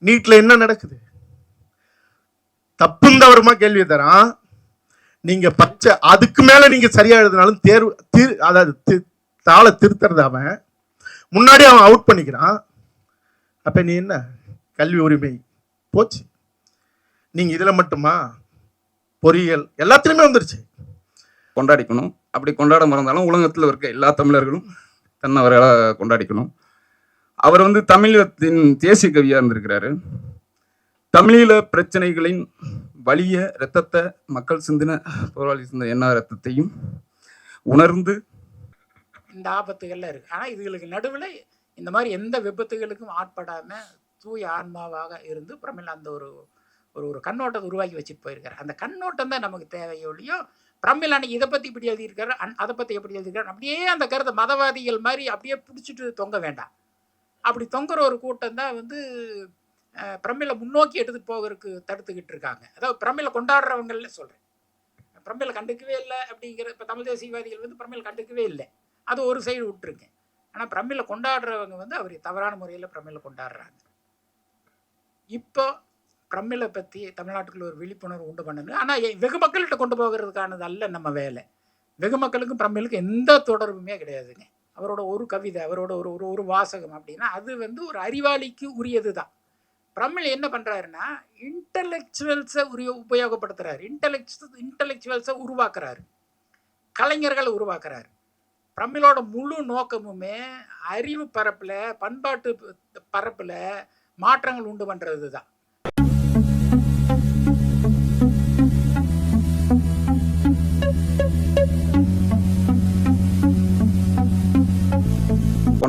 நீட்ல என்ன நடக்குது? தப்பும் கேள்வி தரான் நீங்க பச்சை அதுக்கு மேல நீங்க சரியா எழுதினாலும் தேர்வு திரு அதாவது தி- தாளை திருத்துறது அவன். முன்னாடி அவன் அவுட் பண்ணிக்கிறான். அப்ப நீ என்ன? கல்வி உரிமை. போச்சு. நீங்க இதுல மட்டுமா? பொறியியல் எல்லாத்துலயுமே வந்துருச்சு. கொண்டாடிக்கணும். அப்படி கொண்டாட மறந்தாலும் உலகத்தில் இருக்க எல்லா தமிழர்களும் தன்னவர்களை கொண்டாடிக்கணும். அவர் வந்து தமிழகத்தின் தேசிய கவியாக இருந்திருக்கிறாரு. தமிழீழ பிரச்சனைகளின் வலிய இரத்தத்தை மக்கள் சிந்தின போராளி சிந்த என்ன ரத்தத்தையும் உணர்ந்து இந்த ஆபத்துகள்லாம் இருக்கு. ஆனா இதுகளுக்கு நடுவில் இந்த மாதிரி எந்த விபத்துகளுக்கும் ஆட்படாம தூய ஆன்மாவாக இருந்து பிரமிழ் அந்த ஒரு ஒரு ஒரு கண்ணோட்டத்தை உருவாக்கி வச்சுட்டு போயிருக்காரு. அந்த கண்ணோட்டம் தான் நமக்கு தேவையொழியோ பிரமிழ் அன்னைக்கு இதை பற்றி இப்படி எழுதியிருக்காரு அன் அதை பற்றி எப்படி எழுதியிருக்காரு அப்படியே அந்த கருத்தை மதவாதிகள் மாதிரி அப்படியே பிடிச்சிட்டு தொங்க வேண்டாம். அப்படி தொங்குற ஒரு கூட்டம் தான் வந்து அஹ், பிரமிழை முன்னோக்கி எடுத்துட்டு போகிறதுக்கு தடுத்துக்கிட்டு இருக்காங்க. அதாவது பிரமிழை கொண்டாடுறவங்கள சொல்கிறேன் பிரமிழை கண்டுக்கவே இல்லை அப்படிங்கிற இப்போ தமிழ் தேசியவாதிகள் வந்து பிரமிழை கண்டுக்கவே இல்லை. அது ஒரு சைடு விட்டுருங்க ஆனால் பிரமிழை கொண்டாடுறவங்க வந்து அவர் தவறான முறையில் பிரமிழை கொண்டாடுறாங்க. இப்போ பிரமிழை பற்றி தமிழ்நாட்டுக்குள்ள ஒரு விழிப்புணர்வு உண்டு பண்ணணும் ஆனால் வெகு மக்கள்கிட்ட கொண்டு போகிறதுக்கானது அல்ல நம்ம வேலை. வெகு மக்களுக்கும் பிரமிழுக்கும் எந்த தொடர்புமே கிடையாதுங்க. அவரோட ஒரு கவிதை அவரோட ஒரு ஒரு ஒரு வாசகம் அப்படின்னா அது வந்து ஒரு அறிவாளிக்கு உரியது தான் பிரமிழ் என்ன பண்ணுறாருன்னா இன்டலெக்சுவல்ஸை உரிய உபயோகப்படுத்துகிறார் இன்டலெக்ச் இன்டலெக்சுவல்ஸை உருவாக்குறாரு. கலைஞர்களை உருவாக்குறாரு. பிரமிழோட முழு நோக்கமுமே அறிவு பரப்பில் பண்பாட்டு பரப்பில் மாற்றங்கள் உண்டு பண்ணுறது தான்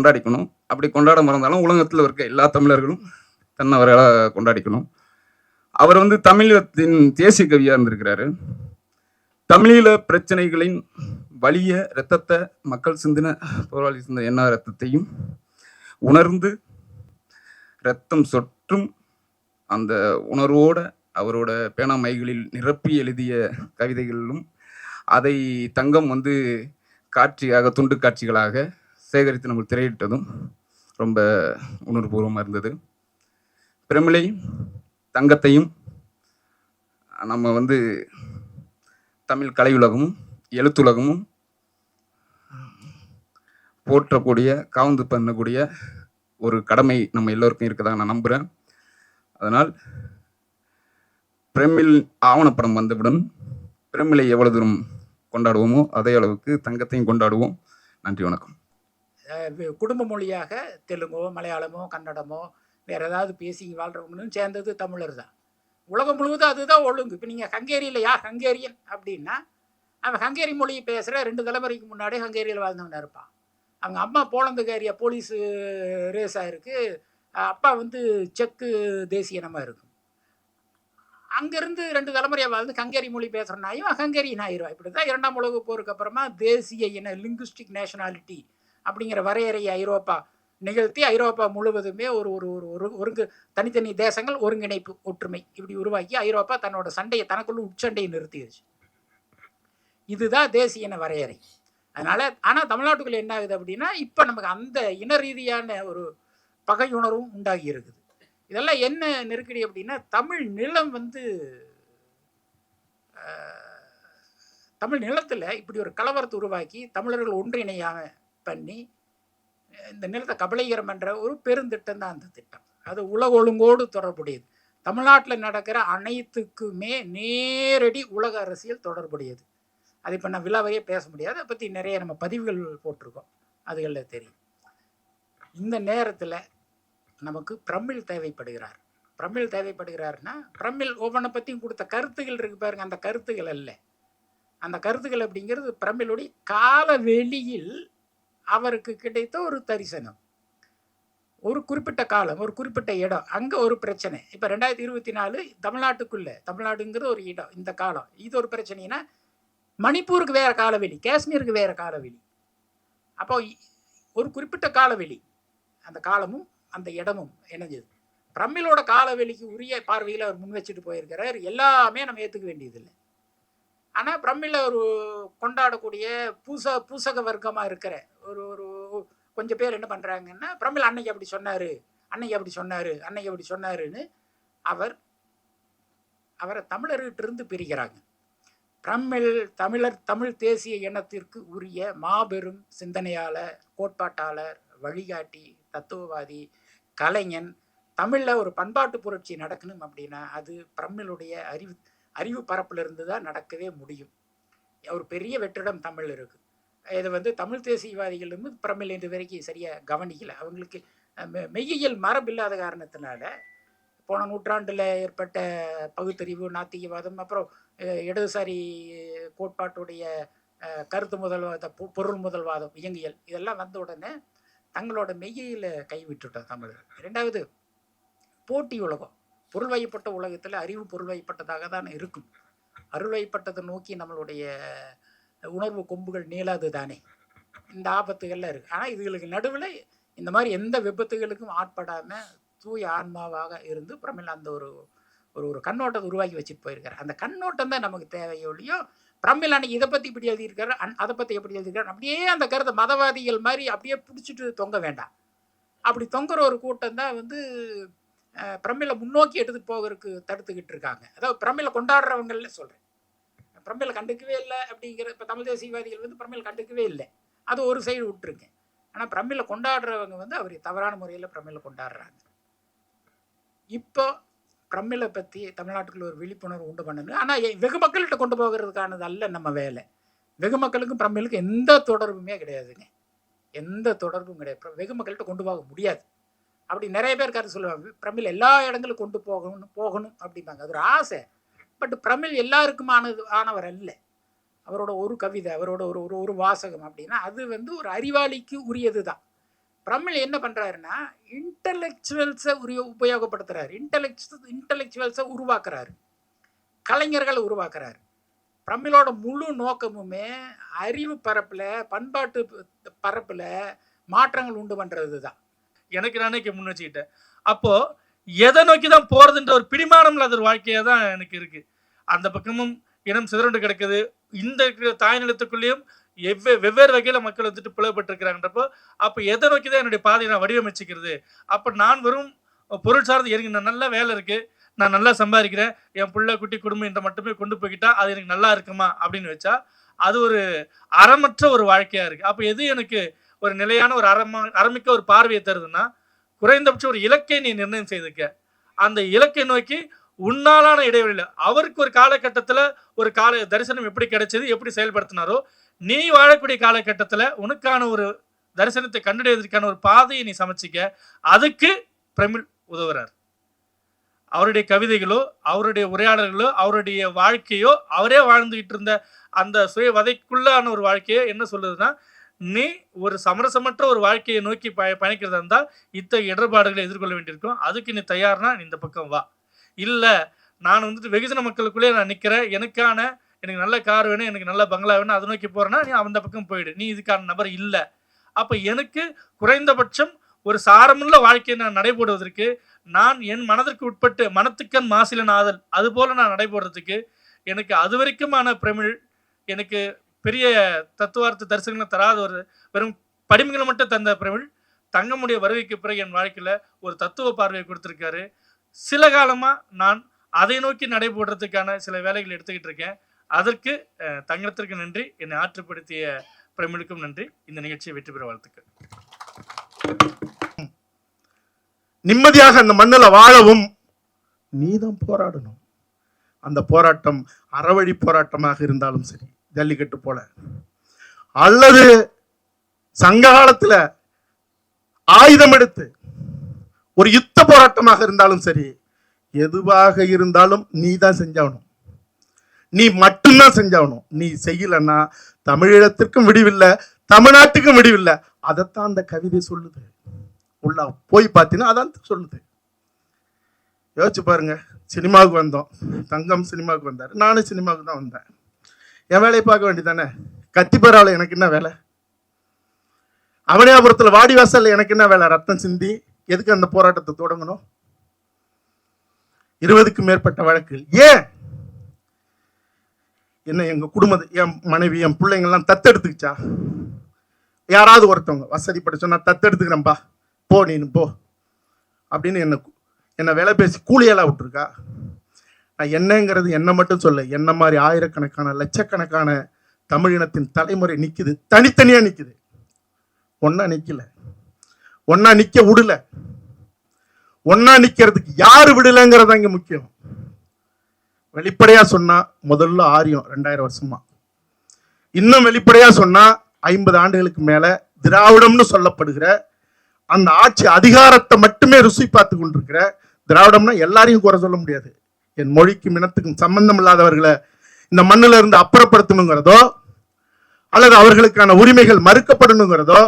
கொண்டாடிக்கணும். அப்படி கொண்டாட மறந்தாலும் உலகத்தில் இருக்க எல்லா தமிழர்களும் தன்னவர்களாக கொண்டாடிக்கணும். அவர் வந்து தமிழத்தின் தேசிய கவியாக இருந்திருக்கிறாரு. தமிழீழ பிரச்சனைகளின் வலிய இரத்தத்தை மக்கள் சிந்தின போராளி சிந்த என்ன ரத்தத்தையும் உணர்ந்து இரத்தம் சொற்றும் அந்த உணர்வோட அவரோட பேனா மைகளில் நிரப்பி எழுதிய கவிதைகளிலும் அதை தங்கம் வந்து காட்சியாக துண்டு காட்சிகளாக சேகரித்து நம்ம திரையிட்டதும் ரொம்ப உணர்வுபூர்வமாக இருந்தது. பிரமிளை தங்கத்தையும் நம்ம வந்து தமிழ் கலையுலகமும் எழுத்துலகமும் போற்றக்கூடிய காவந்து பண்ணக்கூடிய ஒரு கடமை நம்ம எல்லோருக்கும் இருக்கதாக நான் நம்புகிறேன் அதனால் பிரமிழ் ஆவணப்படம் வந்தவுடன் பிரமிழை எவ்வளவு தூரம் கொண்டாடுவோமோ அதே அளவுக்கு தங்கத்தையும் கொண்டாடுவோம். நன்றி வணக்கம். குடும்ப மொழியாக தெலுங்கோ மலையாளமோ கன்னடமோ வேற ஏதாவது பேசி வாழ்றவங்களும் சேர்ந்தது தமிழர் தான். உலகம் முழுவதும் அதுதான் ஒழுங்கு. இப்போ நீங்கள் ஹங்கேரியில் யார் ஹங்கேரியன் அப்படின்னா அவன் ஹங்கேரி மொழியை பேசுகிற ரெண்டு தலைமுறைக்கு முன்னாடியே ஹங்கேரியில் வாழ்ந்தவன் இருப்பான். அவங்க அம்மா போலந்துக்காரியா போலீஸு ரேஸ் இருக்குது அப்பா வந்து செக்கு தேசிய இருக்கும் அங்கேருந்து ரெண்டு தலைமுறையாக வாழ்ந்து ஹங்கேரி மொழி பேசுகிற ஹங்கேரியன் ஆயிடுவான் இப்படி தான் இரண்டாம் உலக போருக்கு அப்புறமா தேசிய இன லிங்குஸ்டிக் நேஷனாலிட்டி அப்படிங்கிற வரையறையை ஐரோப்பா நிகழ்த்தி ஐரோப்பா முழுவதுமே ஒரு ஒரு ஒரு ஒரு ஒருங்கு தனித்தனி தேசங்கள் ஒருங்கிணைப்பு ஒற்றுமை இப்படி உருவாக்கி ஐரோப்பா தன்னோட சண்டையை தனக்குள்ள உட்சண்டையை நிறுத்திடுச்சு இதுதான் தேசிய இன வரையறை. அதனால ஆனால் தமிழ்நாட்டுக்குள்ள என்ன ஆகுது அப்படின்னா இப்போ நமக்கு அந்த இன ரீதியான ஒரு பகையுணர்வும் உண்டாகி இருக்குது. இதெல்லாம் என்ன நெருக்கடி அப்படின்னா தமிழ் நிலம் வந்து தமிழ் நிலத்தில் இப்படி ஒரு கலவரத்தை உருவாக்கி தமிழர்கள் ஒன்றிணையாக பண்ணி இந்த நிலத்தை கபலீகரம் என்ற ஒரு பெருந்திட்டம் தான் அந்த திட்டம். அது உலக ஒழுங்கோடு தொடர்புடையது. தமிழ்நாட்டில் நடக்கிற அனைத்துக்குமே நேரடி உலக அரசியல் தொடர்புடையது. அது இப்போ நான் விழாவையே பேச முடியாது. அதை பற்றி நிறைய நம்ம பதிவுகள் போட்டிருக்கோம். அதுகளில் தெரியும். இந்த நேரத்தில் நமக்கு பிரமிழ் தேவைப்படுகிறார். பிரமிழ் தேவைப்படுகிறாருன்னா பிரமிழ் ஒவ்வொன்றை பற்றியும் கொடுத்த கருத்துகள் இருக்கு பாருங்க. அந்த கருத்துகள் அல்ல. அந்த கருத்துக்கள் அப்படிங்கிறது பிரமிழுடைய கால வெளியில் அவருக்கு கிடைத்த ஒரு தரிசனம். ஒரு குறிப்பிட்ட காலம் ஒரு குறிப்பிட்ட இடம் அங்கே ஒரு பிரச்சனை. இப்போ ரெண்டாயிரத்தி இருபத்தி நாலு தமிழ்நாட்டுக்குள்ளே தமிழ்நாடுங்கிறது ஒரு இடம் இந்த காலம். இது ஒரு பிரச்சனைனா மணிப்பூருக்கு வேறு காலவெளி காஷ்மீருக்கு வேறு காலவெளி. அப்போ ஒரு குறிப்பிட்ட காலவெளி. அந்த காலமும் அந்த இடமும் இணைஞ்சது. பிரம்மிலோட காலவெளிக்கு உரிய பார்வையில் அவர் முன் வச்சுட்டு போயிருக்கிறார். எல்லாமே நம்ம ஏற்றுக்க வேண்டியதில்லை. ஆனால் பிரம்மில் ஒரு கொண்டாடக்கூடிய பூச பூசக வர்க்கமாக இருக்கிற ஒரு ஒரு கொஞ்சம் பேர் என்ன பண்ணுறாங்கன்னா பிரம்மில் அன்னைக்கு அப்படி சொன்னார் அன்னைக்கு அப்படி சொன்னார் அன்னைக்கு அப்படி சொன்னாருன்னு அவர் அவரை தமிழர்கிட்ட இருந்து பிரிக்கிறாங்க. பிரம்மில் தமிழர் தமிழ் தேசிய இனத்திற்கு உரிய மாபெரும் சிந்தனையாளர் கோட்பாட்டாளர் வழிகாட்டி தத்துவவாதி கலைஞன் தமிழில் ஒரு பண்பாட்டு புரட்சி நடக்கணும் அப்படின்னா அது பிரம்மிலுடைய அறிவு அறிவு பரப்பிலிருந்து தான் நடக்கவே முடியும். ஒரு பெரிய வெற்றிடம் தமிழ் இருக்குது இது வந்து தமிழ் தேசியவாதிகள் வந்து பிரமிழ் இன்று வரைக்கும் சரியாக கவனிக்கல. அவங்களுக்கு மெ- மெய்யியல் மரபு இல்லாத காரணத்தினால போன நூற்றாண்டில் ஏற்பட்ட பகுத்தறிவு நாத்திகவாதம் அப்புறம் இடதுசாரி கோட்பாட்டுடைய கருத்து முதல்வாத பொ- பொருள் முதல்வாதம் இயங்கியல் இதெல்லாம் வந்த உடனே தங்களோட மெய்யியல கைவிட்டுட்டோம் தமிழர்கள். ரெண்டாவது போட்டி உலகம். பொருள் வைப்பட்ட உலகத்தில் அறிவு பொருள் வைப்பட்டதாக தான் இருக்கும். அருள்வயப்பட்டதை நோக்கி நம்மளுடைய உணர்வு கொம்புகள் நீளாது தானே இந்த ஆபத்துகள்லாம் இருக்குது ஆனால் இதுகளுக்கு நடுவில் இந்த மாதிரி எந்த விபத்துகளுக்கும் ஆட்படாமல் தூய ஆன்மாவாக இருந்து பிரமிழ் அந்த ஒரு ஒரு ஒரு கண்ணோட்டத்தை உருவாக்கி வச்சுட்டு போயிருக்காரு. அந்த கண்ணோட்டம் தான் நமக்கு தேவையொழியோ பிரமிழ் அன்னைக்கு இதை பற்றி இப்படி எழுதியிருக்காரு அன் அதை பற்றி எப்படி எழுதியிருக்காரு அப்படியே அந்த கருத்தை மதவாதிகள் மாதிரி அப்படியே பிடிச்சிட்டு தொங்க வேண்டாம். அப்படி தொங்குற ஒரு கூட்டம் தான் வந்து பிரமிழை முன்னோக்கி எடுத்துகிட்டு போகிறதுக்கு தடுத்துக்கிட்டு இருக்காங்க. அதாவது பிரமிழை கொண்டாடுறவங்கள சொல்கிறேன் பிரமிழை கண்டுக்கவே இல்லை அப்படிங்கிற இப்போ தமிழ் தேசியவாதிகள் வந்து பிரமிழை கண்டுக்கவே இல்லை. அது ஒரு சைடு விட்டுருங்க ஆனால் பிரமிழை கொண்டாடுறவங்க வந்து அவர் தவறான முறையில் பிரமிழை கொண்டாடுறாங்க. இப்போ பிரமிழை பற்றி தமிழ்நாட்டுக்குள்ள ஒரு விழிப்புணர்வு உண்டு பண்ணணும் ஆனால் வெகு மக்கள்கிட்ட கொண்டு போகிறதுக்கானது அல்ல நம்ம வேலை. வெகு மக்களுக்கும் பிரமிழுக்கும் எந்த தொடர்புமே கிடையாதுங்க. எந்த தொடர்பும் கிடையாது. வெகு மக்கள்கிட்ட கொண்டு போக முடியாது. அப்படி நிறைய பேர் கருத்து சொல்லுவாங்க. பிரமிழ் எல்லா இடங்களுக்கும் கொண்டு போகணும் போகணும் அப்படிம்பாங்க. அது ஒரு ஆசை. பட் பிரமிழ் எல்லாருக்குமானது ஆனவர் அல்ல. அவரோட ஒரு கவிதை அவரோட ஒரு ஒரு ஒரு வாசகம் அப்படின்னா அது வந்து ஒரு அறிவாளிக்கு உரியது தான் பிரமிழ் என்ன பண்ணுறாருன்னா இன்டலெக்சுவல்ஸை உரிய உபயோகப்படுத்துகிறார் இன்டலெக்ஸ் இன்டலெக்சுவல்ஸை உருவாக்குறாரு. கலைஞர்களை உருவாக்குறாரு. பிரமிழோட முழு நோக்கமுமே அறிவு பரப்பில் பண்பாட்டு பரப்பில் மாற்றங்கள் உண்டு பண்ணுறது தான் எனக்கு நானே இங்க முன் வச்சுக்கிட்டேன். அப்போ எதை நோக்கி தான் போறதுன்ற ஒரு பிடிமானம் இல்லாத ஒரு வாழ்க்கையா தான் எனக்கு இருக்கு. அந்த பக்கமும் இனம் சிதறண்டு கிடக்குது. இந்த இருக்கிற தாய் நிலத்துக்குள்ளேயும் எவ்வே வெவ்வேறு வகையில மக்கள் வந்துட்டு பிளவுபட்டிருக்கிறாங்கன்றப்போ அப்போ எதை நோக்கி தான் என்னுடைய பாதையை நான் வடிவமைச்சுக்கிறது? அப்போ நான் வெறும் பொருள் சார்ந்து எனக்கு நல்ல வேலை இருக்கு. நான் நல்லா சம்பாதிக்கிறேன். என் பிள்ளை குட்டி குடும்பம் என்ற மட்டுமே கொண்டு போய்கிட்டா அது எனக்கு நல்லா இருக்குமா? அப்படின்னு வச்சா அது ஒரு அறமற்ற ஒரு வாழ்க்கையா இருக்கு. அப்போ எது எனக்கு ஒரு நிலையான ஒரு அறமா அறமிக்க ஒரு பார்வையை தருதுன்னா குறைந்தபட்சம் ஒரு இலக்கை நீ நிர்ணயம் செய்துக்க. அந்த இலக்கை நோக்கி உன்னாலான இடைவெளியில் அவருக்கு ஒரு காலகட்டத்தில் ஒரு கால தரிசனம் எப்படி கிடைச்சது எப்படி செயல்படுத்தினாரோ நீ வாழக்கூடிய காலகட்டத்தில் உனக்கான ஒரு தரிசனத்தை கண்டுடைவதற்கான ஒரு பாதையை நீ சமைச்சிக்க அதுக்கு பிரமிழ் உதவுறார். அவருடைய கவிதைகளோ அவருடைய உரையாடல்களோ அவருடைய வாழ்க்கையோ அவரே வாழ்ந்துகிட்டு இருந்த அந்த சுய வதைக்குள்ளான ஒரு வாழ்க்கையோ என்ன சொல்லுதுன்னா நீ ஒரு சமரசமற்ற ஒரு வாழ்க்கையை நோக்கி பய பயணிக்கிறதா இருந்தால் இத்தகைய இடர்பாடுகளை எதிர்கொள்ள வேண்டியிருக்கும். அதுக்கு நீ தயார்னா நீ இந்த பக்கம் வா. இல்லை நான் வந்துட்டு வெகுஜன மக்களுக்குள்ளே நான் நிற்கிறேன் எனக்கான எனக்கு நல்ல கார் வேணும் எனக்கு நல்ல பங்களா வேணும் அதை நோக்கி போகிறேன்னா நீ அந்த பக்கம் போயிடு. நீ இதுக்கான நபர் இல்லை. அப்போ எனக்கு குறைந்தபட்சம் ஒரு சாரமுள்ள வாழ்க்கையை நான் நடைபோடுவதற்கு நான் என் மனதிற்கு உட்பட்டு மனத்துக்கண் மாசிலன் ஆதல் அதுபோல நான் நடைபோடுறதுக்கு எனக்கு அது வரைக்குமான பிரமிழ் எனக்கு பெரிய தத்துவார்த்த தரிசனங்களை தராத ஒரு வெறும் படிமங்களை மட்டும் தந்த பிரமிழ் தங்கமுடைய வருகைக்கு பிறகு என் வாழ்க்கையில் ஒரு தத்துவ பார்வையை கொடுத்துருக்காரு. சில காலமாக நான் அதை நோக்கி நடைபோடுறதுக்கான சில வேலைகள் எடுத்துக்கிட்டு இருக்கேன். அதற்கு தங்கத்திற்கு நன்றி. என்னை ஆற்றுப்படுத்திய பிரமிழுக்கும் நன்றி. இந்த நிகழ்ச்சியை வெற்றி பெற வாழ்த்துக்கள். நிம்மதியாக அந்த மண்ணில் வாழவும் நீதான் போராடணும். அந்த போராட்டம் அறவழி போராட்டமாக இருந்தாலும் சரி. ஜல்லிக்கட்டு போல. அல்லது சங்க காலத்துல ஆயுதம் எடுத்து ஒரு யுத்த போராட்டமாக இருந்தாலும் சரி எதுவாக இருந்தாலும் நீ தான் செஞ்சாகணும். நீ மட்டும்தான் செஞ்சாகணும். நீ செய்யலன்னா தமிழீழத்திற்கும் விடிவில்லை தமிழ்நாட்டுக்கும் விடிவில்லை. அதைத்தான் அந்த கவிதை சொல்லுது. உள்ள போய் பார்த்தீங்கன்னா அதான் சொல்லுது. யோசிச்சு பாருங்க. சினிமாவுக்கு வந்தோம். தங்கம் சினிமாவுக்கு வந்தார். நானும் சினிமாவுக்கு தான் வந்தேன். என் வேலையை பார்க்க வேண்டியதானே கத்திப்பராவில் எனக்கு என்ன வேலை? அவனியாபுரத்தில் வாடிவாசல் எனக்கு என்ன வேலை? ரத்தம் சிந்தி. எதுக்கு அந்த போராட்டத்தை தொடங்கணும்? இருபதுக்கும் மேற்பட்ட வழக்குகள். ஏன்? என்ன எங்கள் குடும்பத்தை என் மனைவி என் பிள்ளைங்கள்லாம் தத்தெடுத்துக்கிச்சா? யாராவது ஒருத்தவங்க வசதி பட சொன்னா தத்தெடுத்துக்கிறேன்பா போ நீனு போ. அப்படின்னு என்னை என்னை வேலை பேசி கூலியெல்லாம் விட்டுருக்கா? நான் என்னங்கிறது என்ன மட்டும் சொல்ல என்ன மாதிரி ஆயிரக்கணக்கான லட்சக்கணக்கான தமிழினத்தின் தலைமுறை நிற்குது தனித்தனியாக நிற்குது ஒன்றா நிற்கல ஒன்றா நிற்க விடல. ஒன்றா நிற்கிறதுக்கு யார் விடலைங்கிறது இங்கே முக்கியம். வெளிப்படையாக சொன்னால் முதல்ல ஆரியம் ரெண்டாயிரம் வருஷமா. இன்னும் வெளிப்படையாக சொன்னால் ஐம்பது ஆண்டுகளுக்கு மேலே திராவிடம்னு சொல்லப்படுகிற அந்த ஆட்சி அதிகாரத்தை மட்டுமே ருசி பார்த்து கொண்டிருக்கிற திராவிடம்னா எல்லாரையும் குறை சொல்ல முடியாது. என் மொழிக்கும் இனத்துக்கும் சம்பந்தம் இல்லாதவர்களை இந்த மண்ணில இருந்து அப்புறப்படுத்தணுங்கிறதோ அல்லது அவர்களுக்கான உரிமைகள் மறுக்கப்படணுங்கிறதோ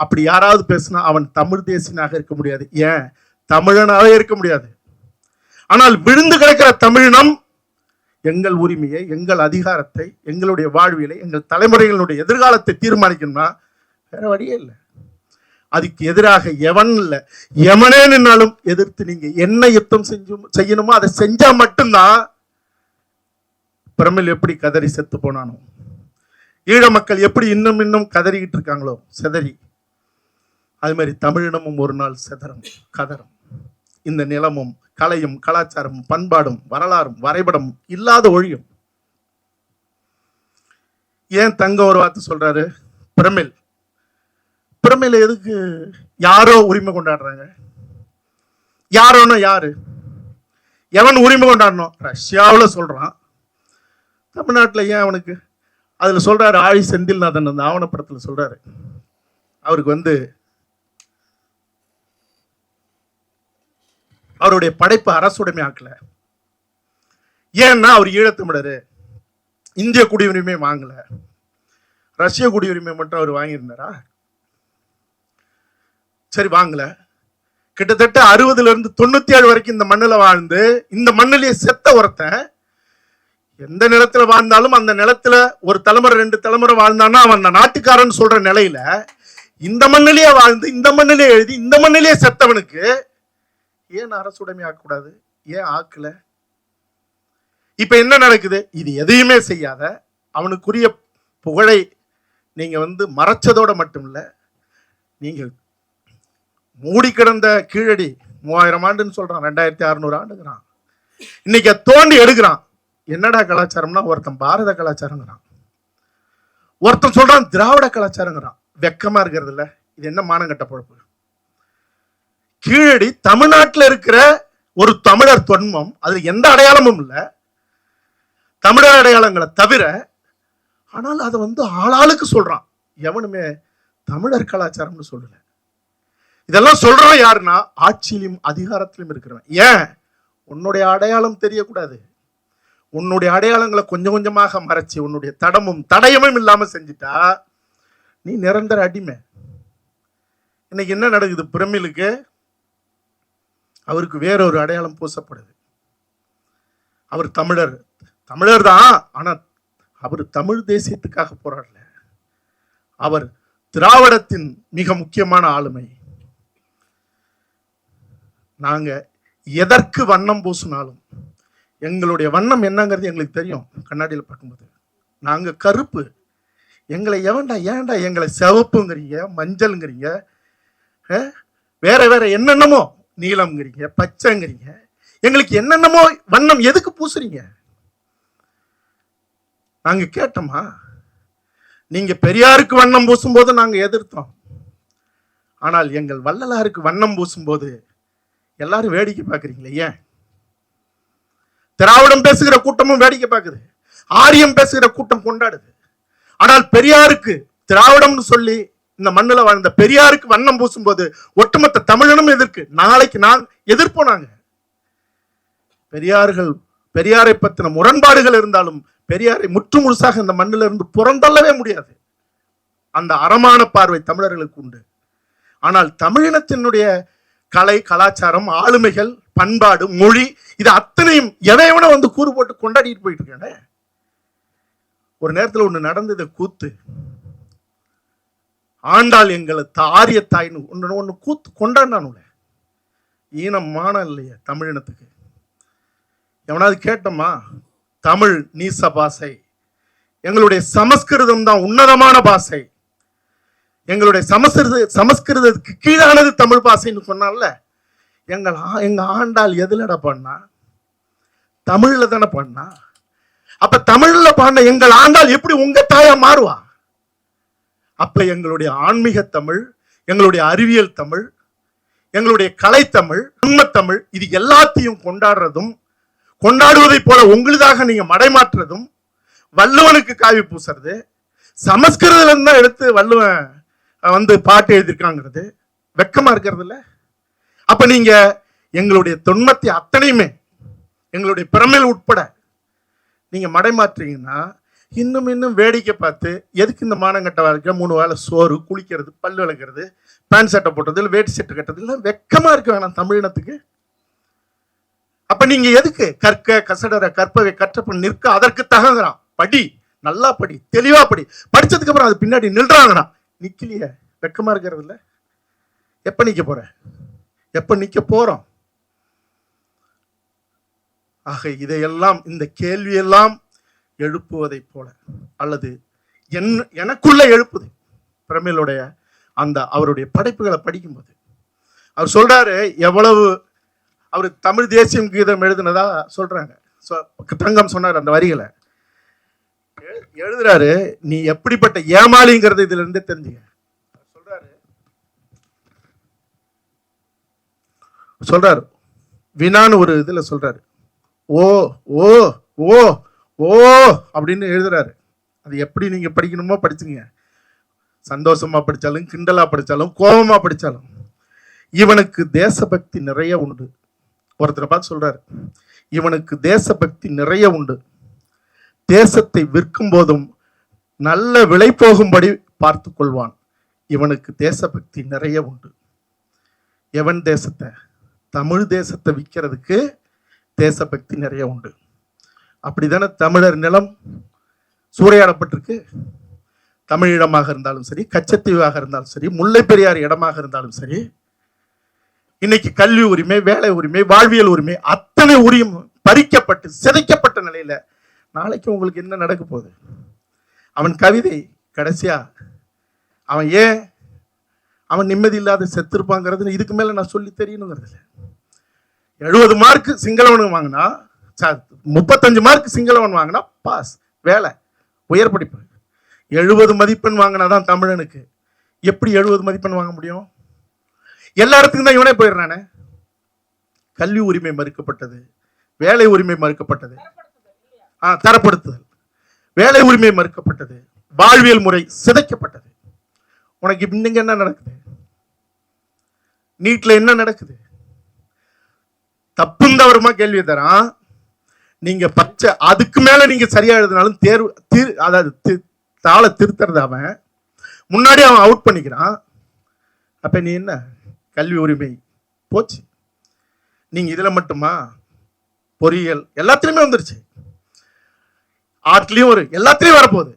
அப்படி யாராவது பேசினா அவன் தமிழ் தேசியனாக இருக்க முடியாது. ஏன்? தமிழனாவே இருக்க முடியாது. ஆனால் விழுந்து கிடக்கிற தமிழினம் எங்கள் உரிமையை எங்கள் அதிகாரத்தை எங்களுடைய வாழ்வியலை எங்கள் தலைமுறைகளுடைய எதிர்காலத்தை தீர்மானிக்கணும்னா வேற வழியே இல்லை. அதுக்கு எதிராக எவன் இல்லை. எவனே நின்னாலும் எதிர்த்து நீங்க என்ன யுத்தம் செஞ்சு செய்யணுமோ அதை செஞ்சா மட்டும்தான் பிரமிழ் எப்படி கதறி செத்து போனானோ. ஈழ மக்கள் எப்படி இன்னும் இன்னும் கதறிக்கிட்டு இருக்காங்களோ செதறி. அது மாதிரி தமிழினமும் ஒரு நாள் செதறும் கதறும். இந்த நிலமும் கலையும் கலாச்சாரமும் பண்பாடும் வரலாறும் வரைபடம் இல்லாத ஒழியும். ஏன் தங்க ஒரு வார்த்தை சொல்றாரு? பிரமிழ் பிரமிழ் எதுக்கு யாரோ உரிமை கொண்டாடுறாங்க? யாரோன்னா யாரு? எவன் உரிமை கொண்டாடணும் ரஷ்யாவில் சொல்றான். தமிழ்நாட்டில் ஏன் அவனுக்கு? அதுல சொல்றாரு ஆழி செந்தில்நாதன் அந்த ஆவணப்படத்துல சொல்றாரு. அவருக்கு வந்து அவருடைய படைப்பு அரசுடைமை ஆக்கல. ஏன்னா அவர் ஈழத்தமிழரு. இந்திய குடியுரிமை வாங்கல. ரஷ்ய குடியுரிமை மட்டும் அவர் வாங்கியிருந்தாரா? சரி வாங்கல. கிட்டத்தட்ட அறுபதுல இருந்து தொண்ணூத்தி ஏழு வரைக்கும் இந்த மண்ணில் வாழ்ந்து இந்த மண்ணிலேயே செத்த ஒருத்தன் எந்த நிலத்துல வாழ்ந்தாலும் அந்த நிலத்துல ஒரு தலைமுறை ரெண்டு தலைமுறை வாழ்ந்தான்னா அவன் அந்த நாட்டுக்காரன் சொல்ற நிலையில இந்த மண்ணிலேயே வாழ்ந்து இந்த மண்ணிலேயே எழுதி இந்த மண்ணிலேயே செத்தவனுக்கு ஏன் அரசுடைமை ஆக்கக்கூடாது? ஏன் ஆக்கல? இப்ப என்ன நடக்குது? இது எதையுமே செய்யாத அவனுக்குரிய புகழை நீங்க வந்து மறைச்சதோட மட்டும் இல்லை நீங்கள் மூடி கிடந்த கீழடி மூவாயிரம் ஆண்டுன்னு சொல்றான். ரெண்டாயிரத்தி அறுநூறு ஆண்டுங்கிறான். இன்னைக்கு தோண்டி எடுக்கிறான். என்னடா கலாச்சாரம்னா ஒருத்தன் பாரத கலாச்சாரங்கிறான். ஒருத்தன் சொல்றான் திராவிட கலாச்சாரங்கிறான். வெக்கமா இருக்கிறது இல்ல. இது என்ன மானங்கட்ட பொழப்பு? கீழடி தமிழ்நாட்டில் இருக்கிற ஒரு தமிழர் தொன்மம் அதுல எந்த அடையாளமும் இல்லை. தமிழர் அடையாளங்களை தவிர ஆனால் அதை வந்து ஆளாளுக்கு சொல்றான். எவனுமே தமிழர் கலாச்சாரம்னு சொல்லலை. இதெல்லாம் சொல்றவன் யாருன்னா ஆட்சியிலும் அதிகாரத்திலும் இருக்கிறவன். ஏன்? உன்னுடைய அடையாளம் தெரியக்கூடாது. உன்னுடைய அடையாளங்களை கொஞ்சம் கொஞ்சமாக மறைச்சி உன்னுடைய தடமும் தடயமும் இல்லாம செஞ்சுட்டா நீ நிரந்தர அடிமை. இன்னைக்கு என்ன நடக்குது? பிரமிழுக்கு அவருக்கு வேறொரு அடையாளம் பூசப்படுது. அவர் தமிழர். தமிழர் தான் ஆனால் அவர் தமிழ் தேசியத்துக்காக போராடல. அவர் திராவிடத்தின் மிக முக்கியமான ஆளுமை. நாங்கள் எதற்கு வண்ணம் பூசினாலும் எங்களுடைய வண்ணம் என்னங்கிறது எங்களுக்கு தெரியும் கண்ணாடியில் பார்க்கும்போது. நாங்கள் கருப்பு. எங்களை எவன்டா ஏன்டா எங்களை சிவப்புங்கிறீங்க மஞ்சள்ங்கிறீங்க வேற வேற என்னென்னமோ நீலம்ங்கிறீங்க பச்சைங்கிறீங்க. எங்களுக்கு என்னென்னமோ வண்ணம் எதுக்கு பூசுறீங்க? நாங்கள் கேட்டோமா? நீங்கள் பெரியாருக்கு வண்ணம் பூசும்போது நாங்கள் எதிர்த்தோம். ஆனால் எங்கள் வள்ளலாருக்கு வண்ணம் பூசும்போது எல்லாரும் வேடிக்கை பார்க்குறீங்களே ஏன்? திராவிடம் பேசுகிற கூட்டமும் வேடிக்கை பார்க்குது. ஆரியம் பேசுகிற கூட்டம் கொண்டாடுது. ஆனால் பெரியாருக்கு திராவிடம்னு சொல்லி இந்த மண்ணுல வாழ்ந்த பெரியாருக்கு வண்ணம் பூசும்போது ஒட்டுமொத்த தமிழனும் எதிர்க்கு. நாளைக்கு நான் எதிர்ப்போம் நாங்கள் பெரியார்கள் பெரியாரை பத்தின முரண்பாடுகள் இருந்தாலும் பெரியாரை முற்று முழுசாக இந்த மண்ணில் இருந்து புறந்தள்ளவே முடியாது. அந்த அறமான பார்வை தமிழர்களுக்கு உண்டு. ஆனால் தமிழினத்தினுடைய கலை கலாச்சாரம் ஆளுமைகள் பண்பாடு மொழி இது அத்தனையும் எதையவன வந்து கூறு போட்டு கொண்டாடிட்டு போயிட்டு இருக்கானே? ஒரு நேரத்தில் ஒண்ணு நடந்தது கூத்து. ஆண்டாள் எங்களை தாரிய தாய்னு ஒன்று ஒன்று கூத்து கொண்டாடினானுல ஈனம் மானம் இல்லையா தமிழினத்துக்கு. எவனாவது கேட்டோமா தமிழ் நீச பாசை எங்களுடைய சமஸ்கிருதம் தான் உன்னதமான பாசை எங்களுடைய சமஸ்கிருத சமஸ்கிருதத்துக்கு கீழானது தமிழ் பாசைன்னு சொன்னால எங்கள் ஆ- எங்க ஆண்டாள் எதுலடா பண்ணா தமிழில் தானே பண்ணா அப்போ தமிழில் பாடின எங்கள் ஆண்டாள் எப்படி உங்கள் தாயா மாறுவா? அப்போ எங்களுடைய ஆன்மீக தமிழ் எங்களுடைய அறிவியல் தமிழ் எங்களுடைய கலைத்தமிழ் உண்மைத்தமிழ் இது எல்லாத்தையும் கொண்டாடுறதும் கொண்டாடுவதைப் போல உங்களுதாக நீங்கள் மடைமாற்றுறதும் வள்ளுவனுக்கு காவி பூசுறது சமஸ்கிருதம் தான் எடுத்து வள்ளுவன் வந்து பாட்டு எழுதியிருக்காங்கிறது. வெக்கமா இருக்கிறது இல்லை. அப்ப நீங்க எங்களுடைய தொன்மத்தை அத்தனையுமே எங்களுடைய பிறமையில் உட்பட நீங்க மடைமாற்றீங்கன்னா இன்னும் இன்னும் வேடிக்கை பார்த்து எதுக்கு இந்த மானங்கட்ட வாழ்க்கை? மூணு வேளை சோறு குளிக்கிறது பல் விளக்குறது பேண்ட் சட்டை போட்டது இல்லை வேட்டி சட்டை கட்டுறது இல்லை வெக்கமா இருக்க வேணாம் தமிழினத்துக்கு அப்ப நீங்க எதுக்கு கற்க கசடர கற்பவை கற்றப்ப நிற்க அதற்கு தகுங்கிறான் படி நல்லா படி தெளிவா படி. படிச்சதுக்கு அப்புறம் அது பின்னாடி நில்றாங்கண்ணா நிக்கலையே? வெக்கமா இருக்கிறது இல்ல எப்ப நிக்க போற? எப்ப நிக்க போறோம்? ஆக இதையெல்லாம் இந்த கேள்வியெல்லாம் எழுப்புவதைப் போல அல்லது என் எனக்குள்ள எழுப்புது பிரமிழுடைய அந்த அவருடைய படைப்புகளை படிக்கும்போது. அவர் சொல்றாரு எவ்வளவு அவர் தமிழ் தேசியம் கீதம் எழுதுனதா சொல்றாங்க. தங்கம் சொன்னார் அந்த வரிகளை. எழுதுறாரு நீ எப்படிப்பட்ட ஏமாளிங்கிறது இதுல இருந்தே தெரிஞ்சுங்க சொல்றாரு. சொல்றாரு. வினான்னு ஒரு இதுல சொல்றாரு. ஓ ஓ ஓ ஓ அப்படின்னு எழுதுறாரு. அது எப்படி நீங்க படிக்கணுமோ படிச்சுங்க சந்தோஷமா படித்தாலும் கிண்டலா படித்தாலும் கோபமா படித்தாலும் இவனுக்கு தேசபக்தி நிறைய உண்டு. ஒருத்தரை பார்த்து சொல்றாரு. இவனுக்கு தேசபக்தி நிறைய உண்டு. தேசத்தை விற்கும் போதும் நல்ல விலை போகும்படி பார்த்து கொள்வான் இவனுக்கு தேசபக்தி நிறைய உண்டு. எவன் தேசத்தை? தமிழ் தேசத்தை விற்கிறதுக்கு தேசபக்தி நிறைய உண்டு. அப்படிதானே தமிழர் நிலம் சூறையாடப்பட்டிருக்கு. தமிழீழமாக இருந்தாலும் சரி கச்சத்தீவாக இருந்தாலும் சரி முல்லை பெரியார் இடமாக இருந்தாலும் சரி இன்னைக்கு கல்வி உரிமை வேலை உரிமை வாழ்வியல் உரிமை அத்தனை உரிமை பறிக்கப்பட்டு சிதைக்கப்பட்ட நிலையில நாளைக்கு உங்களுக்கு என்ன நடக்க போகுது? அவன் கவிதை கடைசியா அவன் ஏன் அவன் நிம்மதி இல்லாத செத்துருப்பாங்கிறது இதுக்கு மேல நான் சொல்லி தெரியணுங்கிறது இல்லை. எழுபது மார்க் சிங்களவனுக்கு வாங்கினா முப்பத்தஞ்சு மார்க் சிங்களவன் வாங்கினா பாஸ் வேலை உயர் படிப்பு. எழுபது மதிப்பெண் வாங்கினா தான் தமிழனுக்கு. எப்படி எழுபது மதிப்பெண் வாங்க முடியும்? எல்லா இடத்துக்கும் தான் இவனே போயிடுறானே. கல்வி உரிமை மறுக்கப்பட்டது வேலை உரிமை மறுக்கப்பட்டது. தரப்படுத்துதல். வேலை உரிமை மறுக்கப்பட்டது. வாழ்வியல் முறை சிதைக்கப்பட்டது. உனக்கு இன்னைக்கு என்ன நடக்குது? நீட்டில் என்ன நடக்குது? தப்பும் கேள்வி தரான். நீங்க பச்சை அதுக்கு மேல நீங்க சரியா எழுதினாலும் தேர்வு திரு அதாவது தி- தாளை திருத்துறது அவன். முன்னாடி அவன் அவுட் பண்ணிக்கிறான். அப்ப நீ என்ன? கல்வி உரிமை. போச்சு. நீங்க இதுல மட்டுமா? பொறியியல். எல்லாத்துலயுமே வந்துருச்சு. ஆர்ட்லயும் ஒரு எல்லாத்துலயும் வரப்போகுது.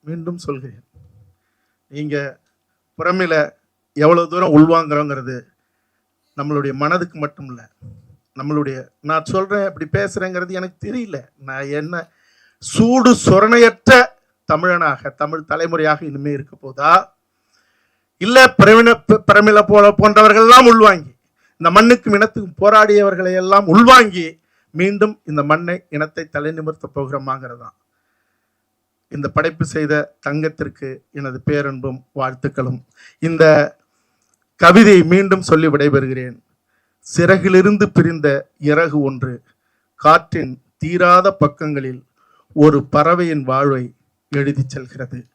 மீண்டும் சொல்கிறேன். நீங்க புறமையில எவ்வளவு தூரம் உள்வாங்குறோங்கிறது நம்மளுடைய மனதுக்கு மட்டும் இல்லை நம்மளுடைய நான் சொல்றேன் இப்படி பேசுறேங்கிறது எனக்கு தெரியல. நான் என்ன சூடு சொரணையற்ற தமிழனாக தமிழ் தலைமுறையாக இனிமே இருக்க போதா? இல்ல பிரமிழ பிரமிழ போல போன்றவர்கள் எல்லாம் உள்வாங்கி இந்த மண்ணுக்கும் இனத்துக்கும் போராடியவர்களை எல்லாம் உள்வாங்கி மீண்டும் இந்த மண்ணை இனத்தை தலை நிமிர்த்த போகிறோமாங்கிறதான் இந்த படைப்பு செய்த தங்கத்திற்கு எனது பேரன்பும் வாழ்த்துக்களும். இந்த கவிதையை மீண்டும் சொல்லி விடைபெறுகிறேன். சிறகிலிருந்து பிரிந்த இறகு ஒன்று. காற்றின் தீராத பக்கங்களில் ஒரு பறவையின் வாழ்வை எழுதி செல்கிறது.